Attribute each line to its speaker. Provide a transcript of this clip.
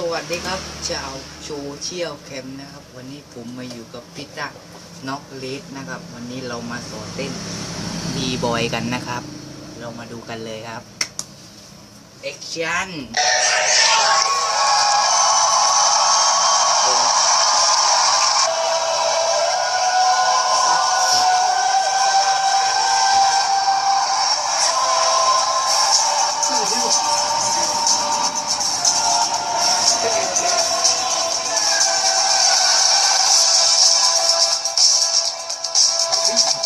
Speaker 1: สวัสดีครับชาวโซเชียลแคมป์นะครับ วันนี้ผมมาอยู่กับพิต้าน็อกเลสนะครับ วันนี้เรามาสอนเต้นดีบอยกันนะครับ เรามาดูกันเลยครับ แอคชั่น Thank you.